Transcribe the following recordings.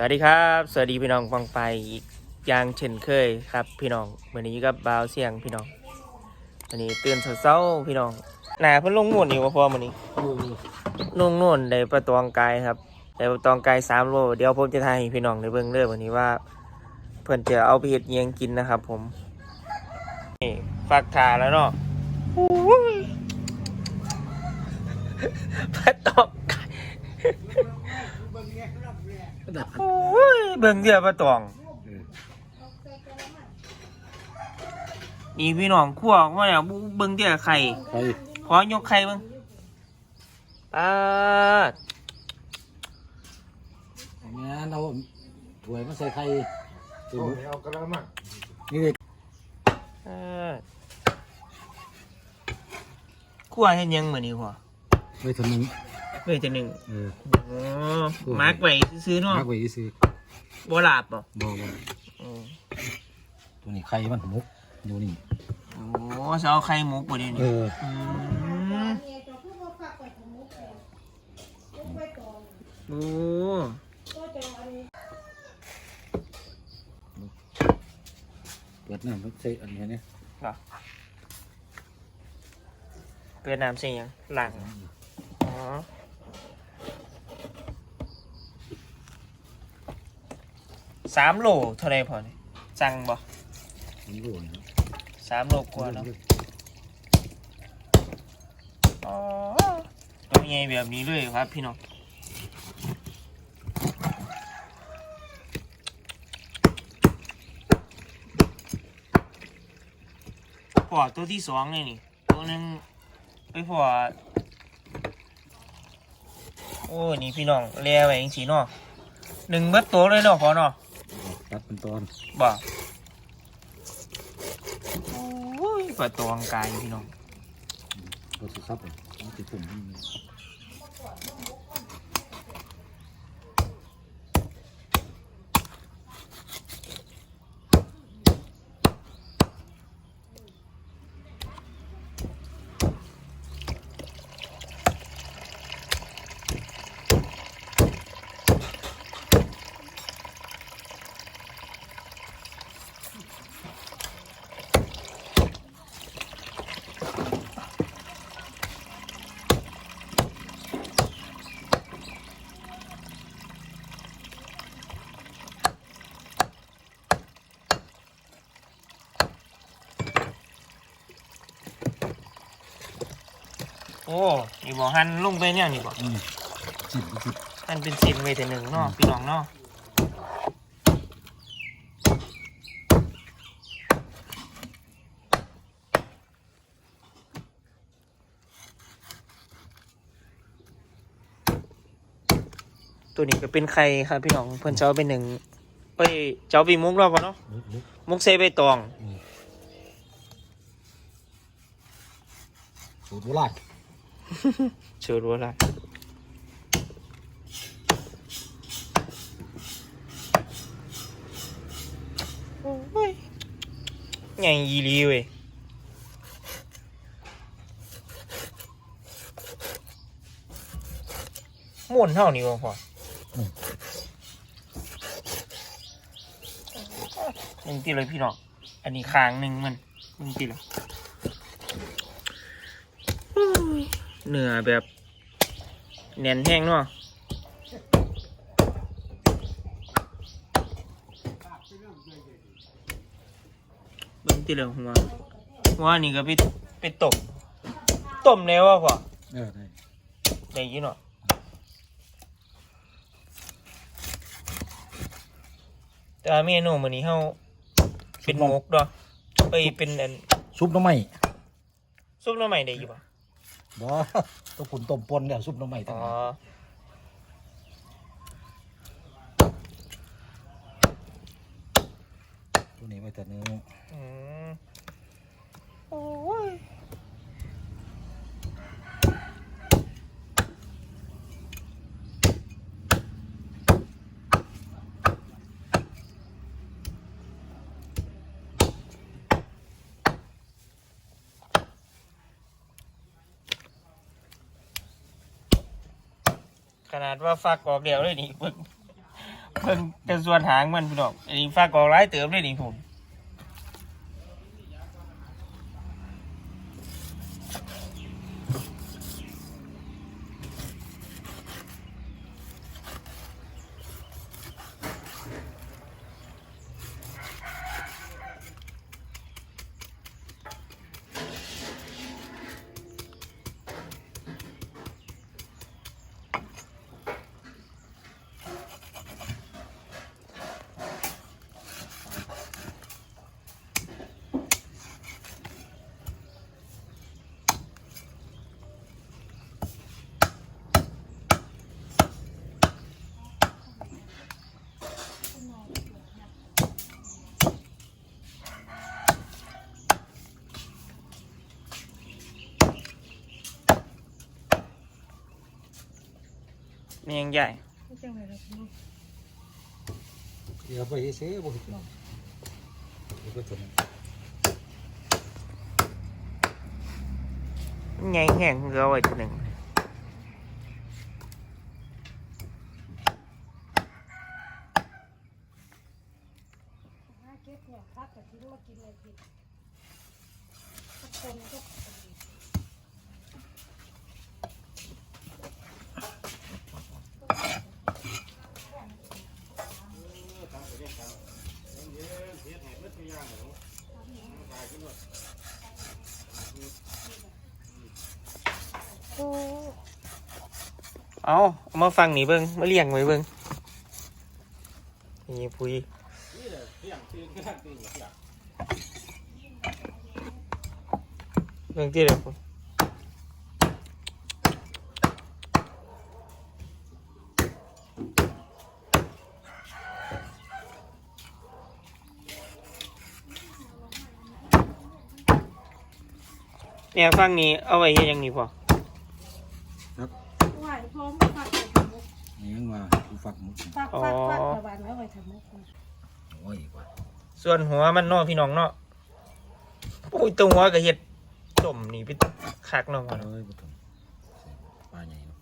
สวัสดีครับ สวัสดีพี่น้องฟังไปอีกอย่างเช่นเคยครับ พี่น้องวันนี้กับบาวเสียงพี่น้องวันนี้ตื่นเช้าๆพี่น้องหนาเพิ่นลงนวดอยู่ว่าพอวันนี้ลงนวดได้ประตองกายครับได้ประตองกายสามโลเดี๋ยวผมจะทายให้พี่น้องได้เบิ่งเด้อวันนี้ว่า เพิ่นจะเอาไปเฮ็ดอิหยังกินนะครับ ผมนี่ฟักทาแล้วเนาะโอ้ยประตองกาย โอ้ยเบิ่งเดียวปลาตองนี่พี่น้องคั่วออกมาแล้วเบิ่งเดียวไข่ไปขอยกไข่เบิ่งปาดงานเอาถ้วยมาใส่ไข่โอ้ยเอากระมังนี่เลยปาดคั่วเฮ็ดหยังมื้อนี้พ่อไว้ทำนึง เว้ยจังหนึงเออ อ๋อมาร์กไว้ซื้อๆเนาะพักไว้ซื้อบ่หลาบบ่บ่บ่อือตัวนี้ไข่มันมุกดูนี่โอ้จะเอาไข่หมกบ่เดี๋ยวเอนี้ออืมโอ้เปิดน้ำใส่อันนี้เนี่ยเปิดน้ำใส่หยังหลังอ๋อ สามโลเท่าไรพอนี่จังบ่นี่รู้นี่สามโลกว่าเนาะอ๋อตัวใหญ่แบบนี้เลยครับพี่น้องพอตัวที่สองเลยนี่ตัวหนึงไปพอโอ้นี่พี่น้องเลียไว้จังสีเนาะหนึ่งเบิดตัวเลยเนาะพอเนาะ ตัดเป็นตอนบ่โอ้ยปลาตวงกายพี่น้องเราสุดซับเลยเอาติดปุ่มนี่ โอ้นี่บอกหันลงไปเนี่ยนี่บอกอืมจิบจิบหันเป็นสินไว้แต่หนึ่งเนาะพี่น้องเนาะตัวนี้ก็เป็นไข่ครับพี่น้องเพิ่นเจ้าเป็นหนึ่งเอ้ยเจ้าไปมุกรอบก่อนเนาะมุกมุกมุกใส่ใบตองสูตรโบราณ เชื่อรู้ละโอ้ยใหญ่ยีรีเว้ยม่วนเท่านี้บ่พอหนึ่งตีเลยพี่น้อง อันนี้คางหนึ่งมันหนึ่งตีเลยอุ้ย เนื้อแบบแน่นแห้งเนาะเบิ่งตีเลยหัวหัวนี่ก็ไปไปตกต้มแล้วว่ะพ่อเออได้ได้ยินเนาะแต่ว่าเมนูมื้อนี้เฮาเป็นหมกเนาะไปเป็นอันซุปหน้ำไหม้ซุปหน่อไม้ได้อยู่ป่ะ บ่ต้องปุ่นต้มปนเนี่ยซุปหน้ำไหม้อ๋ทั้องนั้นตัวนี้ไว้แต่เนื้ออืมโอ้ย นาดว่าฟักออกเดียวเลยนี่เบิ่งเพิ่งแต่ส่วนหางมันพี่น้องอันนี้ฝากกอกร้ายเติมด้นี่ผม มียังใหญ่เดี๋ยวไปเสียบ่เห็นเดี๋ยวก็จนใหญ่แห้งเรือไว้ตัวหนึ่ง เก็บเนี่ยพักกับทิ้งมากินเลยพี่คนก็ เอาเอามาฟังนี่เบิ้งมาเลี้ยงไว้เบิ้งนี่พุยเบิ้งที่เดียวเนี่ยฟังนี้เอาไว้ยังนี่พอ ไหวพร้อมฟักไปทำมุก นี่ยังว่า กูฝักมุกฟักฟักฟักระบาดแล้วไปทำมุกโอ้ยกว่าส่วนหัวมันเนาะพี่น้องเนาะอุ้ยตัวหัวก็เฮ็ดต้มนี่ไปคักเนาะพ่อเนาะเอ้ยบ่ต้องปลาใหญ่เนาะ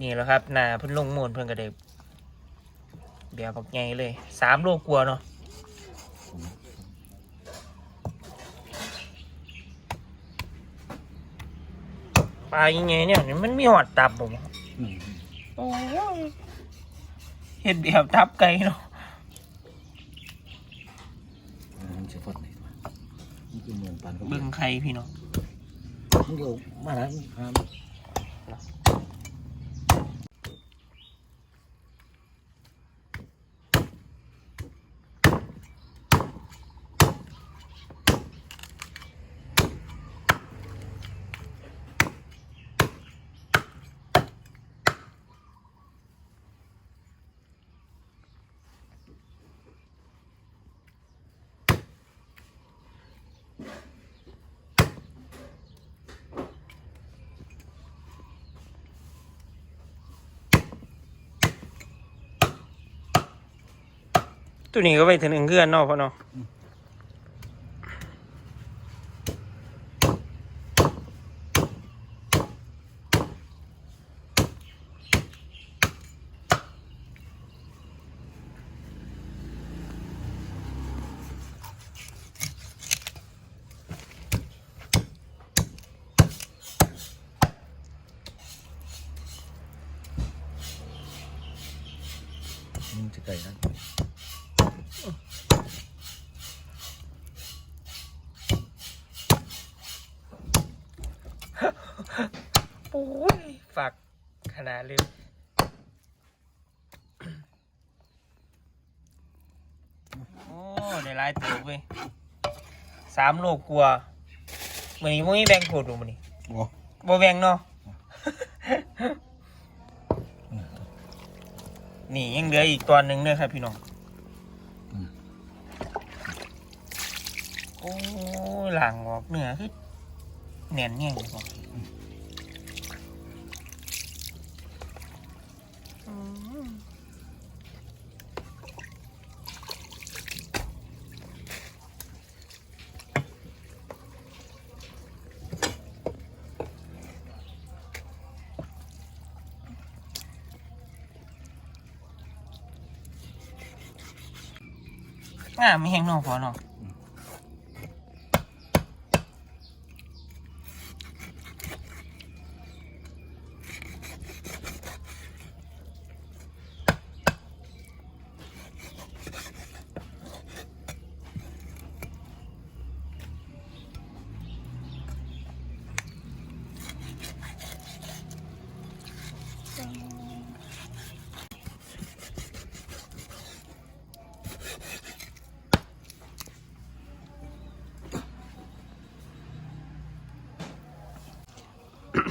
นี่แหล้วครับหน้าเพิ่นลงมูลเพิ่นก็ได้เบียร์บักใหญ่เลยสามโลกลัวาเนาะ ลายังไงเนี่ยมันมีหอดตับผมอืมโอ้ยเห็ดแบบตับไก่เนาะอ่ามันสิฟอดนี่ว่ามันคือเหมือนปานเขาเบิ่งไข่พี่น้องมึงเอามาแล้วหาม ตัวนี้ก็ไปถึงเงื่อนนอนเนาะพ่อเนาะ มึงจะไก่นะ โอ้ยฝากขนาดเลยโอ้ได้หลายตัวเว้ยสามโลกลัวามันนี้มึงมีแบ่งโคตรดูมันนี่บ่บ่แบ่งเนาะ นี่ยังเหลืออีกตัวหนึ่งด้วยครับพี่น้องโอ้ยหลังออกเนื้อคือแน่นแง่งเลยพ่อ อ่าไม่แห้งนอกพอเนาะ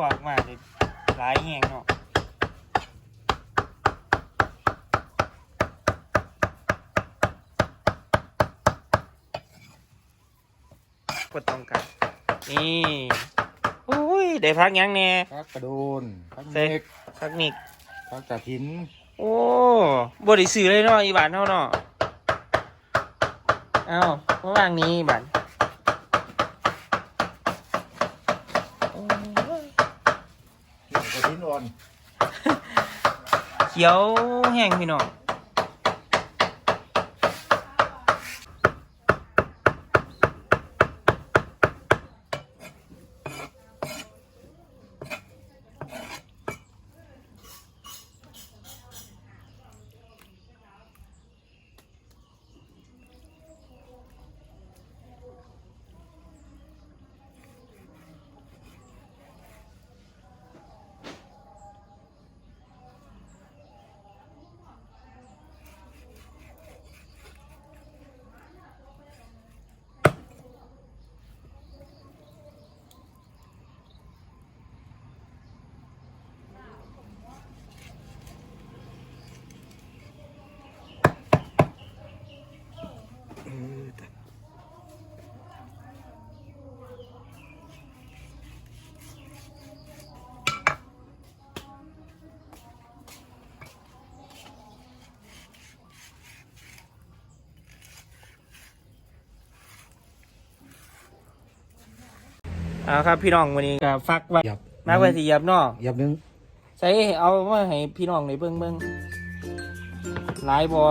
วกมากเลยหลายแห้งเนาะกดต้องกันนี่อุ้ยได้พักยังแน่พักกระโดนพักเซ็เม็กพักนิกพักกระถินโอ้บริสื่อเลยเนาะอีบานเท่าเนาะเอ้าเมื่อวานนี้บานโอ้ย กระถินอ่อน เขียวแห้งพี่น้อง เอาครับพี่น้องวันนี้ก็ฟักไว้หยับมาไว้ที่เหยับเนาะหยับหนึงใส่เอามาให้พี่น้องในเบิ่งเบิ่งหลายบอ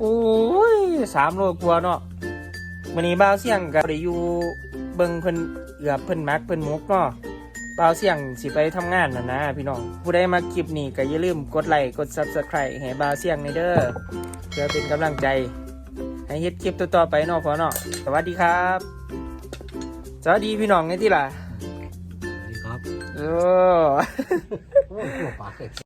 โอ้ยสามโลกว่าเนาะวันนี้บ่าวเสี่ยงกับได้อยู่เบิ่งเพิ่นเอือบเพิ่นมักเพิ่นมุกเนาะบ่าวเสี่ยงสิไปทำงานน่ะนะพี่น้องผู้ใดมาคลิปนี้ก็อย่าลืมกดไลค์กด Subscribe ให้บ่าวเสี่ยงในเด้อเพื่อเป็นกำลังใจ ให้เฮ็ดคลิปต่อๆไปเนาะพอเนาะสวัสดีครับ สวัสดีพี่น้องไงที่ล่ะสวัสดีครับ เออ โอ้ยหัวปากเลย